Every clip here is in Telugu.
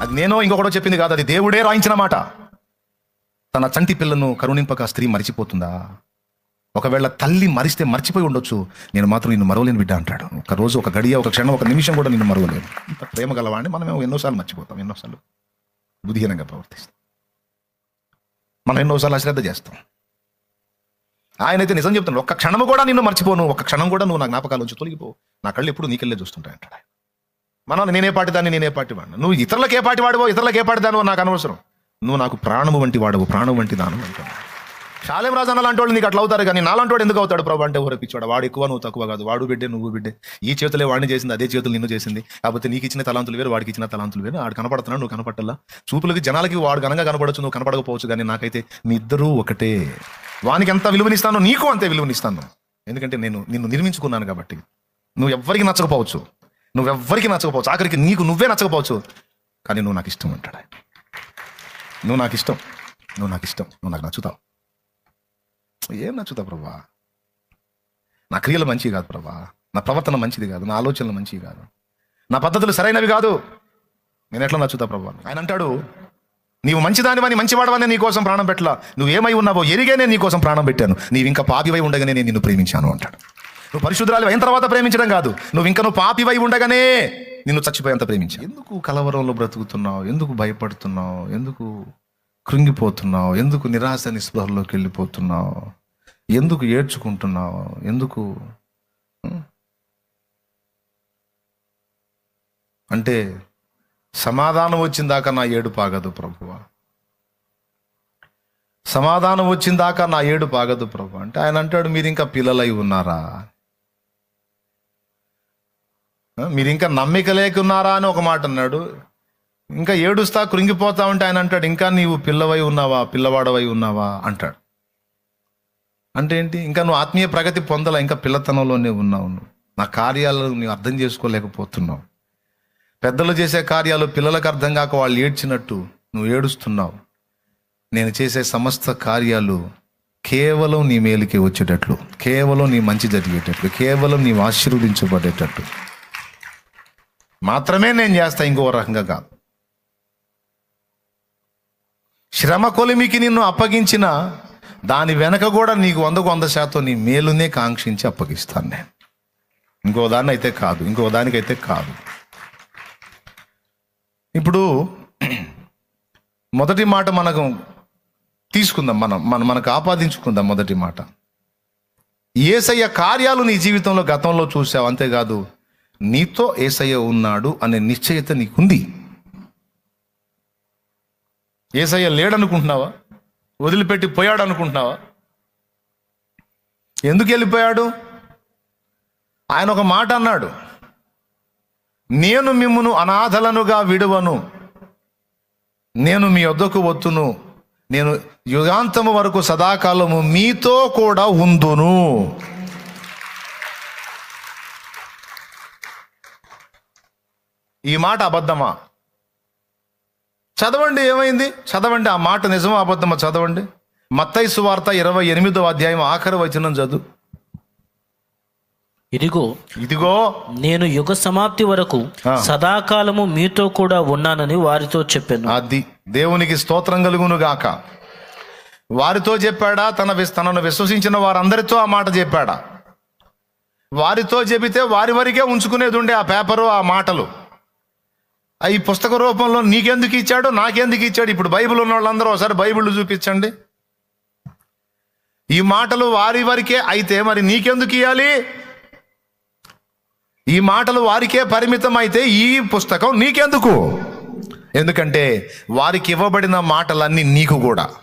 అది నేనో ఇంకొకటో చెప్పింది కాదు అది దేవుడే రాయించిన మాట. తన చంటి పిల్లను కరుణింపక స్త్రీ మరిచిపోతుందా? ఒకవేళ తల్లి మరిస్తే మర్చిపోయి ఉండొచ్చు. నేను మాత్రం నిన్ను మరవలేని బిడ్డ అంటాడు. ఒక రోజు ఒక గడియ ఒక క్షణం ఒక నిమిషం కూడా నిన్ను మరవలేను. ఇంత ప్రేమ గలవాడిని మనం ఎన్నోసార్లు మర్చిపోతాం ఎన్నోసార్లు బుద్ధిహీనంగా ప్రవర్తిస్తాం. మనం ఎన్నోసార్లు అశ్రద్ధ చేస్తాం. ఆయన అయితే నిజం చెప్తున్నాడు ఒక్క క్షణం కూడా నిన్ను మర్చిపోను ఒక్క క్షణం కూడా నువ్వు నా జ్ఞాపకాల నుంచి తొలగిపో నా కళ్ళు ఎప్పుడు నీకెళ్ళే చూస్తుంటాయి అంటాడు మనం నేనే పాటి దాన్ని నేనే పాటి వాడిని నువ్వు ఇతరులకు ఏ పాటి వాడివో ఇతరులకు ఏ పాటి దానివో నాకు అనవసరం. నువ్వు నాకు ప్రాణము వంటి వాడవు ప్రాణం వంటి దానం అంటాను షాలేం రాజు అన్న లాంటి వాళ్ళు నీకు అట్లా అవుతారు కానీ నాలాంటి వాడు ఎందుకు అవుతాడు ప్రభు అంటే ఊరపిచ్చాడు వాడు ఎక్కువ నువ్వు తక్కువ కాదు. వాడు బిడ్డే నువ్వు బిడ్డే. ఈ చేతులే వాడిని చేసింది అదే చేతులు నిన్ను చేసింది. కాకపోతే నీకు ఇచ్చిన తలాంతులు వేరు వాడికి ఇచ్చిన తలాంతులు వేరు. ఆడు కనపడుతున్నాడు నువ్వు కనపట్టలా. చూపులకి జనాలకి వాడు ఘనంగా కనపడచ్చు నువ్వు కనపడకపోవచ్చు కానీ నాకైతే మీ ఇద్దరూ ఒకటే. వానికి ఎంత విలువనిస్తానో నీకు అంతే విలువనిస్తాను. ఎందుకంటే నేను నిన్ను నిర్మించుకున్నాను కాబట్టి. నువ్వు ఎవ్వరికి నచ్చకపోవచ్చు. నువ్వెవ్వరికి నచ్చకపోవచ్చు. ఆఖరికి నీకు నువ్వే నచ్చకపోవచ్చు. కానీ నువ్వు నాకు ఇష్టం అంటాడు నువ్వు నాకు ఇష్టం. నువ్వు నాకు ఇష్టం. నువ్వు నాకు నచ్చుతావు. ఏం నచ్చుతావు ప్రభా? నా క్రియలు మంచివి కాదు ప్రభా. నా ప్రవర్తన మంచిది కాదు. నా ఆలోచనలు మంచివి కాదు. నా పద్ధతులు సరైనవి కాదు. నేను ఎట్లా నచ్చుతా ప్రభా? ఆయన అంటాడు నీవు మంచిదానివని మంచివాడవని నీ కోసం ప్రాణం పెట్టలా. నువ్వేమై ఉన్నావో ఎరిగే నీ కోసం ప్రాణం పెట్టాను. నీవు ఇంకా పాపివై ఉండగానే నేను నిన్ను ప్రేమించాను అంటాడు. నువ్వు పరిశుద్ధురాలు అయిన తర్వాత ప్రేమించడం కాదు. నువ్వు ఇంకా నువ్వు పాపివై ఉండగానే నిన్ను చచ్చిపోయేంత ప్రేమించా ఎందుకు కలవరంలో బ్రతుకుతున్నావు? ఎందుకు భయపడుతున్నావు? ఎందుకు కృంగిపోతున్నావు? ఎందుకు నిరాశ నిస్పృహల్లోకి వెళ్ళిపోతున్నావు? ఎందుకు ఏడ్చుకుంటున్నావు? ఎందుకు అంటే సమాధానం వచ్చిందాక నా ఏడు పాగదు ప్రభువ. సమాధానం వచ్చిందాకా నా ఏడు పాగదు ప్రభు అంటే ఆయన అంటాడు మీరు ఇంకా పిల్లలై ఉన్నారా? మీరు ఇంకా నమ్మిక లేకున్నారా అని ఒక మాట అన్నాడు. ఇంకా ఏడుస్తా కృంగిపోతా ఉంటే ఆయన అంటాడు ఇంకా నీవు పిల్లవై ఉన్నావా పిల్లవాడవై ఉన్నావా? అంటాడు. అంటే ఏంటి? ఇంకా నువ్వు ఆత్మీయ ప్రగతి పొందల ఇంకా పిల్లతనంలోనే ఉన్నావు నువ్వు. నా కార్యాలను నువ్వు అర్థం చేసుకోలేకపోతున్నావు. పెద్దలు చేసే కార్యాలు పిల్లలకు అర్థం కాక వాళ్ళు ఏడ్చినట్టు నువ్వు ఏడుస్తున్నావు. నేను చేసే సమస్త కార్యాలు కేవలం నీ మేలుకే వచ్చేటట్లు కేవలం నీ మంచి జరిగేటట్లు కేవలం నీవు ఆశీర్వదించబడేటట్టు మాత్రమే నేను చేస్తా ఇంకో రకంగా కాదు. శ్రమ కొలిమికి నిన్ను అప్పగించిన దాని వెనక కూడా నీకు వందకు వంద శాతం నీ మేలునే కాంక్షించి అప్పగిస్తాను నేను. ఇంకో దాన్ని అయితే కాదు ఇంకో దానికైతే కాదు. ఇప్పుడు మొదటి మాట మనకు తీసుకుందాం మనం మనం మనకు ఆపాదించుకుందాం మొదటి మాట. ఏసయ్య కార్యాలు నీ జీవితంలో గతంలో చూసావు అంతేకాదు నీతో ఏసయ్య ఉన్నాడు అనే నిశ్చయత నీకుంది. ఏసయ్య లేడనుకుంటున్నావా? వదిలిపెట్టి పోయాడు అనుకుంటున్నావా ఎందుకు వెళ్ళిపోయాడు? ఆయన ఒక మాట అన్నాడు. నేను మిమ్మను అనాథలనుగా విడువను. నేను మీ వద్దకు వత్తును. నేను యుగాంతము వరకు సదాకాలము మీతో కూడా ఉందును. ఈ మాట అబద్ధమా? చదవండి ఏమైంది? చదవండి ఆ మాట నిజమా అబద్ధమా? చదవండి. మత్తయి సువార్త ఇరవై ఎనిమిదో అధ్యాయం ఆఖరి వచనం చదువు. ఇదిగో ఇదిగో. నేను యుగ సమాప్తి వరకు. సదాకాలము మీతో కూడా ఉన్నానని వారితో చెప్పాను. అది దేవునికి స్తోత్రం కలుగును గాక. వారితో చెప్పాడా? తన తనను విశ్వసించిన వారందరితో ఆ మాట చెప్పాడా? వారితో చెబితే వారి వరకే ఉంచుకునేది ఉండే ఆ పేపరు ఆ మాటలు. ఈ పుస్తక రూపంలో నీకెందుకు ఇచ్చాడు? నాకెందుకు ఇచ్చాడు? ఇప్పుడు బైబిల్ ఉన్న వాళ్ళందరూ ఒకసారి బైబిల్ చూపించండి. ఈ మాటలు వారి వరకే అయితే మరి నీకెందుకు ఇవ్వాలి ఈ మాటలు వారికే పరిమితం అయితే ఈ పుస్తకం నీకెందుకు? ఎందుకంటే వారికి ఇవ్వబడిన మాటలన్నీ నీకు కూడా.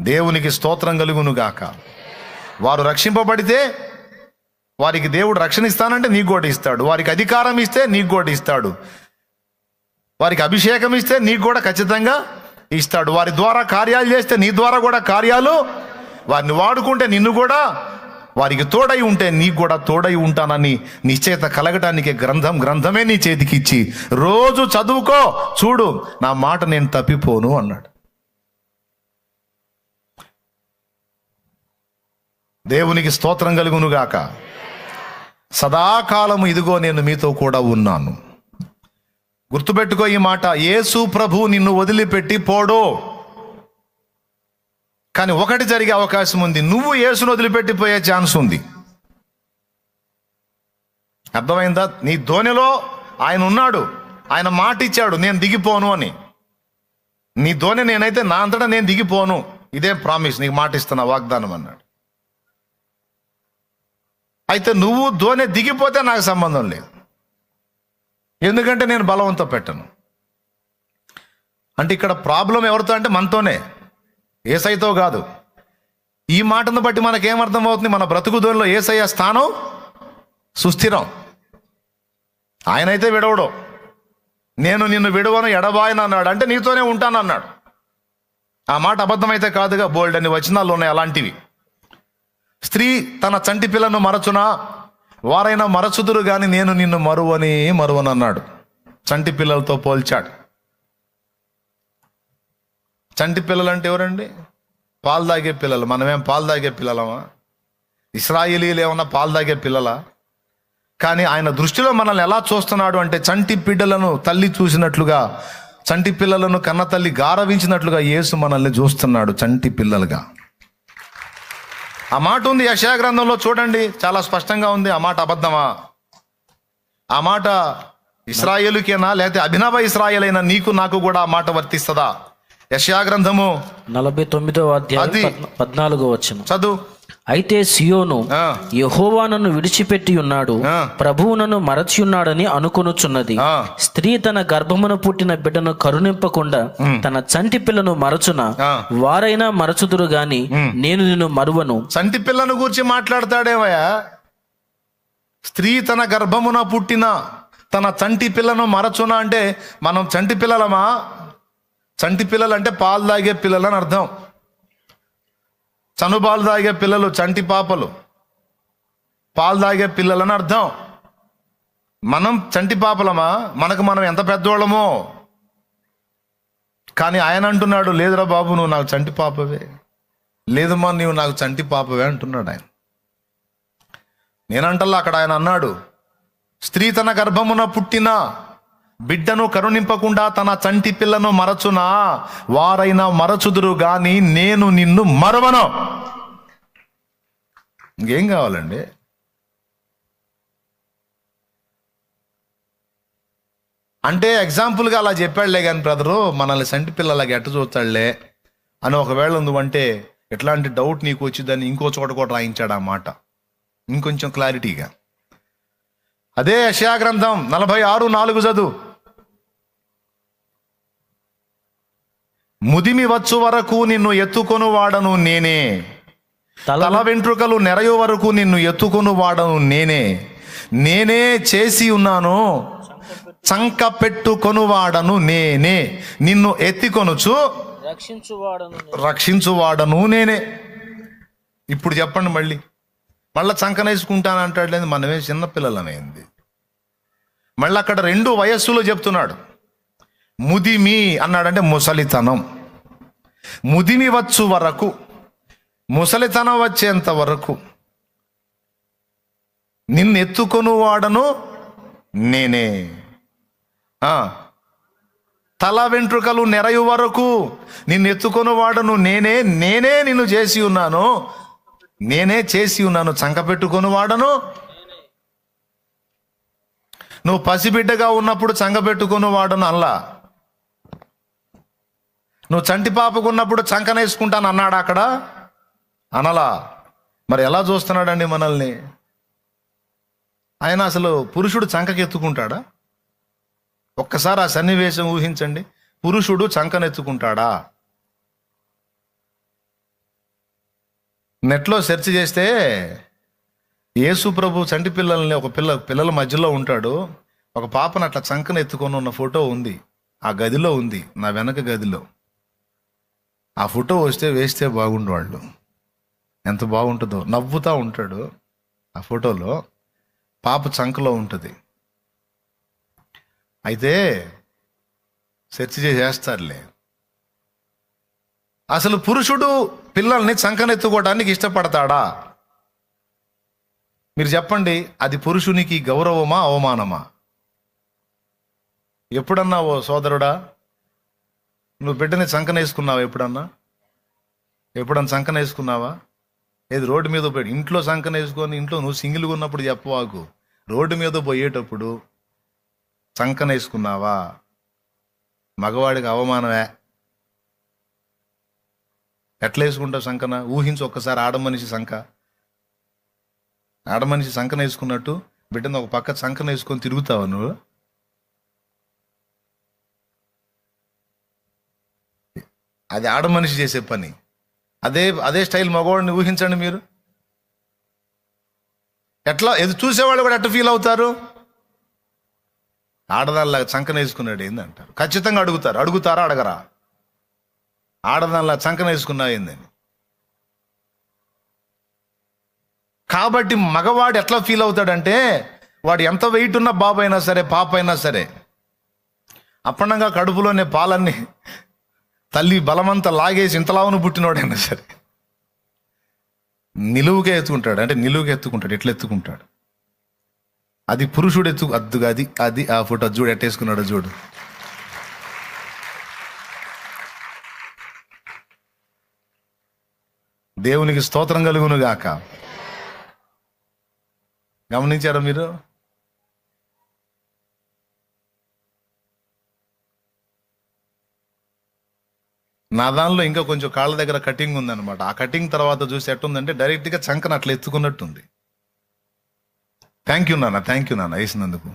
దేవునికి స్తోత్రం కలుగును గాక. వారు రక్షింపబడితే వారికి దేవుడు రక్షణ ఇస్తానంటే నీకు కూడా ఇస్తాడు. వారికి అధికారం ఇస్తే నీకు కూడా ఇస్తాడు. వారికి అభిషేకం ఇస్తే నీకు కూడా ఖచ్చితంగా ఇస్తాడు. వారి ద్వారా కార్యాలు చేస్తే నీ ద్వారా కూడా కార్యాలు వారిని వాడుకుంటే నిన్ను కూడా వారికి తోడై ఉంటే నీకు కూడా తోడై ఉంటానని నిశ్చయిత కలగటానికి గ్రంథం గ్రంథమే నీ చేతికి ఇచ్చి రోజు చదువుకో చూడు నా మాట నేను తప్పిపోను అన్నాడు. దేవునికి స్తోత్రం కలుగునుగాక. సదాకాలము ఇదిగో నేను మీతో కూడా ఉన్నాను. గుర్తుపెట్టుకో ఈ మాట యేసు ప్రభు నిన్ను వదిలిపెట్టి పోడో. కానీ ఒకటి జరిగే అవకాశం ఉంది. నువ్వు యేసును వదిలిపెట్టిపోయే ఛాన్స్ ఉంది. అర్థమైందా? నీ ధోనిలో ఆయన ఉన్నాడు. ఆయన మాట ఇచ్చాడు నేను దిగిపోను అని. నీ ధోని నేనైతే నా అంతటా నేను దిగిపోను. ఇదే ప్రామిస్ నీకు మాట ఇస్తున్నా వాగ్దానం అన్నాడు. అయితే నువ్వు ధోని దిగిపోతే నాకు సంబంధం లేదు. ఎందుకంటే నేను బలవంతో పెట్టను. అంటే ఇక్కడ ప్రాబ్లం ఎవరితో అంటే మనతోనే. ఏసైతో కాదు. ఈ మాటను బట్టి మనకేమర్థం అవుతుంది మన బ్రతుకు ధోనిలో ఏసయ్య స్థానం సుస్థిరం. ఆయనైతే విడవడు. నేను నిన్ను విడవను ఎడబాయను అన్నాడు అంటే నీతోనే ఉంటాను అన్నాడు ఆ మాట అబద్ధమైతే కాదుగా బోల్డ్ అని వచనాలు ఉన్నాయి అలాంటివి. స్త్రీ తన చంటి పిల్లను మరచునా? వారైనా మరచుదురు కానీ నేను నిన్ను మరువని మరువనన్నాడు. చంటి పిల్లలతో పోల్చాడు. చంటి పిల్లలు అంటే ఎవరండి? పాలు తాగే పిల్లలు. మనమేం పాలు తాగే పిల్లలమా? ఇస్రాయిలీలు ఏమన్నా పాలు తాగే పిల్లలా? కానీ ఆయన దృష్టిలో మనల్ని ఎలా చూస్తున్నాడు అంటే చంటి బిడ్డలను తల్లి చూసినట్లుగా చంటి పిల్లలను కన్న తల్లి గారవించినట్లుగా యేసు మనల్ని చూస్తున్నాడు చంటి పిల్లలుగా. ఆ మాట ఉంది యశా గ్రంథంలో చూడండి చాలా స్పష్టంగా ఉంది ఆ మాట అబద్ధమా? ఆ మాట ఇస్రాయేలుకేనా లేకపోతే అభినవ ఇస్రాయేలైనా నీకు నాకు కూడా ఆ మాట వర్తిస్తుందా? యశా గ్రంథము నలభై తొమ్మిదవ అధ్యాయం పద్నాలుగో వచ్చిన చదువు. అయితే సియోను యహోవా నన్ను విడిచిపెట్టి ఉన్నాడు. ప్రభువు నన్ను మరచి ఉన్నాడని అనుకొనుచున్నది. స్త్రీ తన గర్భమున పుట్టిన బిడ్డను కరుణింపకుండా తన చంటి పిల్లను మరచున. వారైనా మరచుదురు గాని నేను నిన్ను మరువను. చంటి పిల్లను గురించి మాట్లాడతాడేవయ్యా స్త్రీ తన గర్భమున పుట్టిన తన చంటి పిల్లను మరచున అంటే మనం చంటి పిల్లలమా? చంటి పిల్లలు అంటే పాలు తాగే పిల్లలు అని అర్థం. చనుబాలు తాగే పిల్లలు చంటి పాపలు. పాలు తాగే పిల్లలని అర్థం. మనం చంటి పాపలమా? మనకు మనం ఎంత పెద్దోళ్ళమో. కానీ ఆయన అంటున్నాడు లేదురా బాబు నువ్వు నాకు చంటి పాపవే. లేదమ్మా నీవు నాకు చంటి పాపవే అంటున్నాడు ఆయన. నేనంటల్లా అక్కడ ఆయన అన్నాడు స్త్రీ తన గర్భమున పుట్టిన బిడ్డను కరుణింపకుండా తన చంటి పిల్లను మరచునా? వారైనా మరచుదురు గాని నేను నిన్ను మరవను. ఇంకేం కావాలండి? అంటే ఎగ్జాంపుల్గా అలా చెప్పాడులే కానీ బ్రదరు మనల్ని సంటి పిల్లలకి ఎట్ట చూస్తాడులే? అని ఒకవేళ నువ్వంటే ఎట్లాంటి డౌట్ నీకు వచ్చిందని ఇంకో చోట కూడా రాయించాడు ఆ మాట. ఇంకొంచెం క్లారిటీగా. అదే యశాగ్రంథం నలభై ఆరు నాలుగు చదువు. ముదిమి వచ్చు వరకు నిన్ను ఎత్తుకొను వాడను నేనే. తల వెంట్రుకలు నెరయు వరకు నిన్ను ఎత్తుకొను వాడను నేనే. నేనే చేసి ఉన్నాను చంక పెట్టుకొను వాడను నేనే. నిన్ను ఎత్తికొనుచు రక్షించువాడను రక్షించువాడను నేనే. ఇప్పుడు చెప్పండి మళ్ళీ. మళ్ళీ చంకనేసుకుంటాను అంటాడు లేదు మనమే చిన్నపిల్లలనేది మళ్ళీ అక్కడ రెండు వయస్సులో చెప్తున్నాడు. ముదిమి అన్నాడంటే ముసలితనం. ముదిమి వచ్చు వరకు ముసలితనం వచ్చేంత వరకు. నిన్ను ఎత్తుకొని వాడను నేనే. తల వెంట్రుకలు నెరయు వరకు నిన్ను ఎత్తుకొని వాడను నేనే నేనే నిన్ను చేసి ఉన్నాను నేనే చేసి ఉన్నాను చంక పెట్టుకొని వాడను. నువ్వు పసిబిడ్డగా ఉన్నప్పుడు చంక పెట్టుకొని వాడను అల్లా. నువ్వు చంటి పాపకు ఉన్నప్పుడు చంకనేసుకుంటాను అన్నాడు అక్కడ? అనలా. మరి ఎలా చూస్తున్నాడండి మనల్ని? ఆయన అసలు పురుషుడు చంకకెత్తుకుంటాడా ఒక్కసారి ఆ సన్నివేశం ఊహించండి. పురుషుడు చంకనెత్తుకుంటాడా నెట్లో సెర్చ్ చేస్తే యేసు ప్రభు చంటి పిల్లల్ని ఒక పిల్ల పిల్లల మధ్యలో ఉంటాడు. ఒక పాపను అట్లా చంకన ఎత్తుకొని ఉన్న ఫోటో ఉంది. ఆ గదిలో ఉంది. నా వెనక గదిలో. ఆ ఫోటో వస్తే వేస్తే బాగుండు వాళ్ళు ఎంత బాగుంటుందో నవ్వుతూ ఉంటాడు ఆ ఫోటోలో. పాప చంకలో ఉంటుంది. అయితే సెర్చ్ చేసేస్తారులే. అసలు పురుషుడు పిల్లల్ని చంకనెత్తుకోవడానికి ఇష్టపడతాడా? మీరు చెప్పండి అది పురుషునికి గౌరవమా అవమానమా? ఎప్పుడన్నా ఓ సోదరుడా? నువ్వు బిడ్డని సంకన వేసుకున్నావా ఎప్పుడన్నా? ఎప్పుడన్నా సంకన వేసుకున్నావా ఏది రోడ్డు మీద పోయి ఇంట్లో సంకన వేసుకొని ఇంట్లో నువ్వు సింగిల్గా ఉన్నప్పుడు చెప్పవాకు రోడ్డు మీద పోయేటప్పుడు సంకన వేసుకున్నావా మగవాడికి అవమానమే. ఎట్లా వేసుకుంటావు సంకన? ఊహించి ఒక్కసారి ఆడమనిషి సంక. ఆడమనిషి సంకన వేసుకున్నట్టు బిడ్డను ఒక పక్క సంకన వేసుకొని తిరుగుతావా నువ్వు? అది ఆడమనిషి చేసే పని. అదే అదే స్టైల్ మగవాడిని ఊహించండి మీరు. ఎట్లా ఎదు చూసేవాళ్ళు కూడా ఎట్లా ఫీల్ అవుతారు? ఆడదానిలాగా చంకన వేసుకున్నాడు ఖచ్చితంగా అడుగుతారు. అడుగుతారా అడగరా? ఆడదానిలా చంకనేసుకున్నా ఏందని. కాబట్టి మగవాడు ఎట్లా ఫీల్ అవుతాడంటే వాడు ఎంత వెయిట్ ఉన్న బాబు అయినా సరే పాప అయినా సరే అప్పనంగా కడుపులోనే పాలన్నీ తల్లి బలమంతా లాగేసి ఇంతలావును పుట్టినోడైనా సరే. నిలువుగా ఎత్తుకుంటాడు. అంటే నిలువుగా ఎత్తుకుంటాడు. ఎట్లా ఎత్తుకుంటాడు? అది పురుషుడు ఎత్తు అద్దుగా అది అది ఆ ఫోటో చూడు ఎట్టేసుకున్నాడు చూడు. దేవునికి స్తోత్రం కలుగును గాక గమనించారా మీరు? నా దానిలో ఇంకా కొంచెం కాళ్ళ దగ్గర కటింగ్ ఉందన్నమాట. ఆ కటింగ్ తర్వాత చూసి ఎట్టుందంటే డైరెక్ట్గా చంకన అట్లా ఎత్తుకున్నట్టుంది. థ్యాంక్ యూ నాన్న థ్యాంక్ యూ నాన్న వేసినందుకు.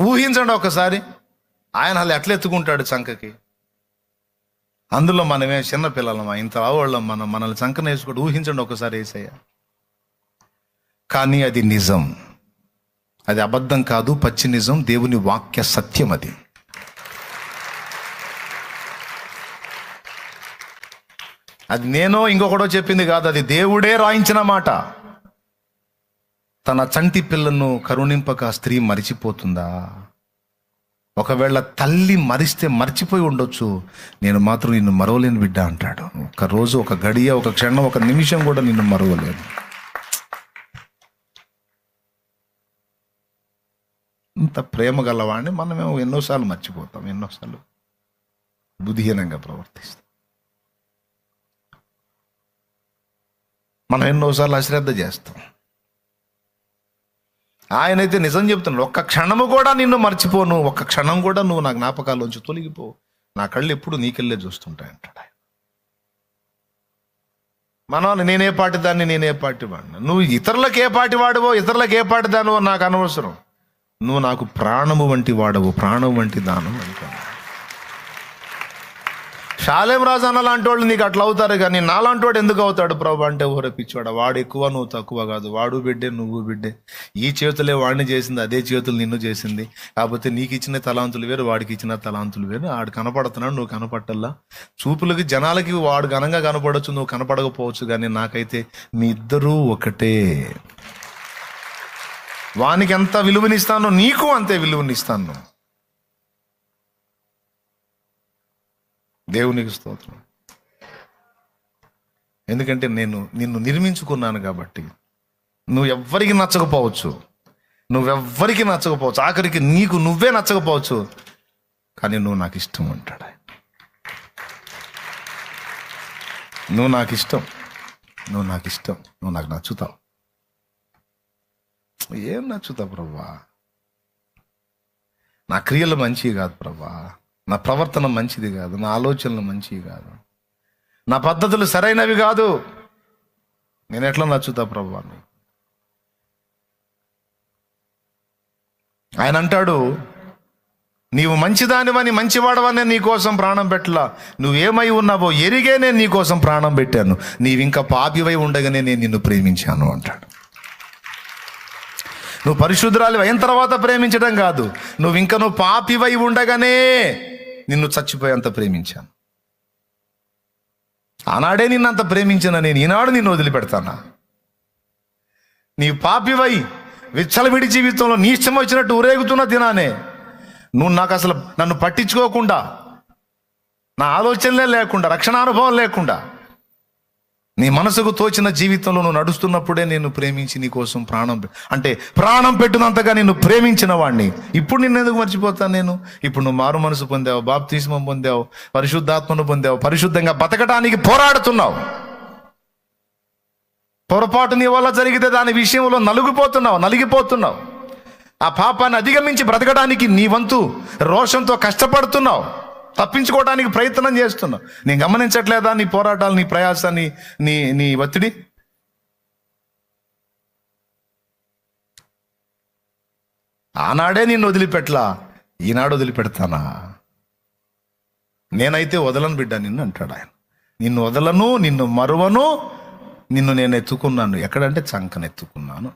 ఊహించండి ఒకసారి. ఆయన అలా ఎట్లా ఎత్తుకుంటాడు చంకకి? అందులో మనమే చిన్నపిల్లలమా ఇంత రావాళ్ళం మనం మనల్ని చంకన వేసుకోడు ఊహించండి ఒకసారి వేసయ్య కానీ అది నిజం. అది అబద్ధం కాదు పచ్చి నిజం దేవుని వాక్య సత్యం అది. అది నేనో ఇంకొకడో చెప్పింది కాదు అది దేవుడే రాయించిన మాట. తన చంటి పిల్లను కరుణింపక స్త్రీ మరిచిపోతుందా? ఒకవేళ తల్లి మరిస్తే మర్చిపోయి ఉండొచ్చు. నేను మాత్రం నిన్ను మరవలేని బిడ్డ అంటాడు. ఒక రోజు ఒక గడియ ఒక క్షణం ఒక నిమిషం కూడా నిన్ను మరవలేను ఇంత ప్రేమ గలవాడిని మనమేమో ఎన్నోసార్లు మర్చిపోతాం ఎన్నోసార్లు బుద్ధిహీనంగా ప్రవర్తిస్తాం. మనం ఎన్నోసార్లు అశ్రద్ధ చేస్తాం. ఆయనైతే నిజం చెప్తున్నాడు ఒక్క క్షణము కూడా నిన్ను మర్చిపోను ఒక్క క్షణం కూడా నువ్వు నా జ్ఞాపకాల్లోంచి తొలగిపో నా కళ్ళు ఎప్పుడు నీకెళ్ళే చూస్తుంటాయి అంటాడు ఆయన. మనం నేనే పాటి దాన్ని నేనే పాటి వాడిని. నువ్వు ఇతరులకు ఏ పాటి వాడివో ఇతరులకు ఏ పాటి దానివో నాకు అనవసరం. నువ్వు నాకు ప్రాణము వంటి వాడవు ప్రాణం వంటి దానం అంటాను. శాలేం రాజు అన్న లాంటి వాళ్ళు నీకు అట్లా అవుతారు కానీ నాలాంటి వాడు ఎందుకు అవుతాడు ప్రభు అంటే ఊరే పిచ్చివాడు వాడు ఎక్కువ నువ్వు తక్కువ కాదు. వాడు బిడ్డే నువ్వు బిడ్డే. ఈ చేతులే వాడిని చేసింది అదే చేతులు నిన్ను చేసింది. కాకపోతే నీకు ఇచ్చిన తలాంతులు వేరు వాడికి ఇచ్చిన తలాంతులు వేరు. ఆడు కనపడుతున్నాడు నువ్వు కనపట్టల్లా. చూపులకి జనాలకి వాడు ఘనంగా కనపడవచ్చు నువ్వు కనపడకపోవచ్చు కానీ నాకైతే మీ ఇద్దరూ ఒకటే. వానికి ఎంత విలువనిస్తానో నీకు అంతే విలువనిస్తాను. దేవునికి స్తోత్రం. ఎందుకంటే నేను నిన్ను నిర్మించుకున్నాను కాబట్టి నువ్వు ఎవ్వరికి నచ్చకపోవచ్చు. నువ్వెవ్వరికి నచ్చకపోవచ్చు. ఆఖరికి నీకు నువ్వే నచ్చకపోవచ్చు. కానీ నువ్వు నాకు ఇష్టం అంటాడు నువ్వు నాకు ఇష్టం. నువ్వు నాకు ఇష్టం. నువ్వు నాకు నచ్చుతావు. ఏం నచ్చుతా ప్రభా? నా క్రియలు మంచివి కాదు ప్రభా. నా ప్రవర్తన మంచిది కాదు. నా ఆలోచనలు మంచివి కాదు. నా పద్ధతులు సరైనవి కాదు. నేను ఎట్లా నచ్చుతా ప్రభా ఆయన అంటాడు నీవు మంచిదానివని మంచివాడవని నీకోసం ప్రాణం పెట్టలా. నువ్వేమై ఉన్నావో ఎరిగే నేను నీకోసం ప్రాణం పెట్టాను. నీవింకా పాపివై ఉండగానే నేను నిన్ను ప్రేమించాను అంటాడు. నువ్వు పరిశుద్ధురాలు అయిన తర్వాత ప్రేమించడం కాదు. నువ్వు ఇంకా నువ్వు పాపివై ఉండగానే నిన్ను చచ్చిపోయేంత ప్రేమించాను. ఆనాడే నిన్నంత ప్రేమించిన నేను ఈనాడు నిన్ను వదిలిపెడతానా? నీ పాపివై విచ్చలవిడి జీవితంలో నీ ఇష్టం వచ్చినట్టు ఊరేగుతున్న దినానే నువ్వు నాకు అసలు నన్ను పట్టించుకోకుండా నా ఆలోచనలే లేకుండా రక్షణ అనుభవం లేకుండా నీ మనసుకు తోచిన జీవితంలో నువ్వు నడుస్తున్నప్పుడే నేను ప్రేమించి నీ కోసం ప్రాణం పె- అంటే ప్రాణం పెట్టినంతగా నిన్ను ప్రేమించిన వాడిని ఇప్పుడు నిన్ను ఎందుకు మర్చిపోతాను నేను? ఇప్పుడు నువ్వు మారు మనసు పొందావు బాప్తిస్మం పొందావు పరిశుద్ధాత్మను పొందావు పరిశుద్ధంగా బతకడానికి పోరాడుతున్నావు. పొరపాటు నీ వల్ల జరిగితే దాని విషయంలో నలుగిపోతున్నావు నలిగిపోతున్నావు. ఆ పాపాన్ని అధిగమించి బ్రతకడానికి నీ వంతు రోషంతో కష్టపడుతున్నావు. తప్పించుకోవడానికి ప్రయత్నం చేస్తున్నావు. నేను గమనించట్లేదా నీ పోరాటాలు నీ ప్రయాసాన్ని నీ నీ ఒత్తిడి? ఆనాడే నిన్ను వదిలిపెట్టలా ఈనాడు వదిలిపెడతానా? నేనైతే వదలను బిడ్డ నిన్ను అంటాడు ఆయన. నిన్ను వదలను నిన్ను మరువను నిన్ను నేను ఎత్తుకున్నాను. ఎక్కడంటే చంకనెత్తుకున్నాను.